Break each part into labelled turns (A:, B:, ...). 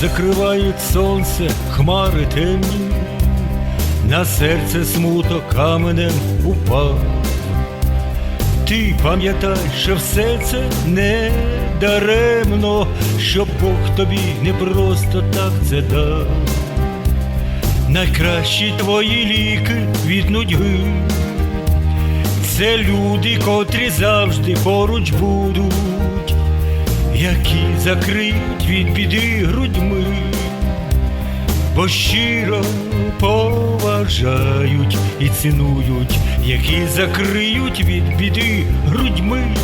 A: закривають сонце, хмари темні, на серце смуток каменем упав. Ти пам'ятай, що все це не даремно, що Бог тобі не просто так це дав. Найкращі твої ліки від нудьги, це люди, котрі завжди поруч будуть, які закриють від біди грудьми, бо щиро поважають і цінують, які закриють від біди грудьми,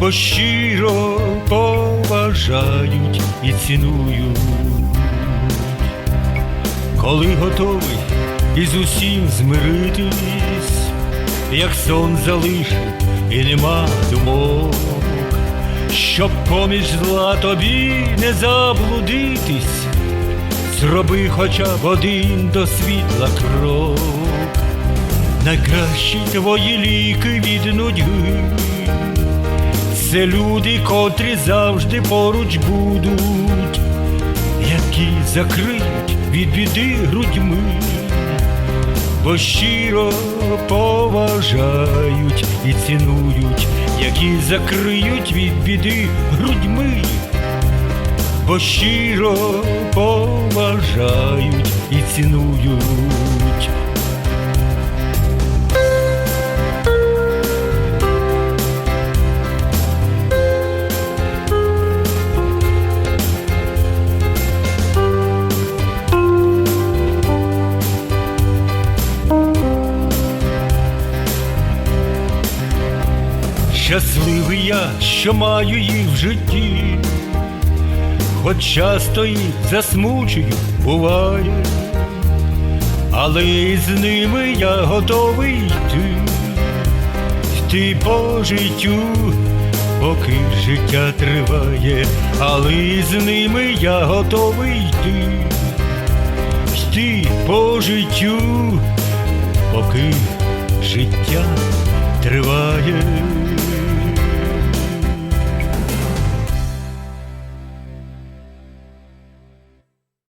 A: бо щиро поважають і цінують. Коли готовий із усім змиритись, як сон залишив і нема думок, щоб поміж зла тобі не заблудитись, зроби хоча б один до світла крок, найкращі твої ліки від нудьги, це люди, котрі завжди поруч будуть які закриють від біди грудьми, бо щиро поважають і цінують, які закриють від біди грудьми, бо щиро поважають і цінують. Щасливий я, що маю їх в житті, хоч часто і засмучую буває, але із ними я готовий йти, йти по життю, поки життя триває, але із ними я готовий йти, йти по життю, поки життя триває.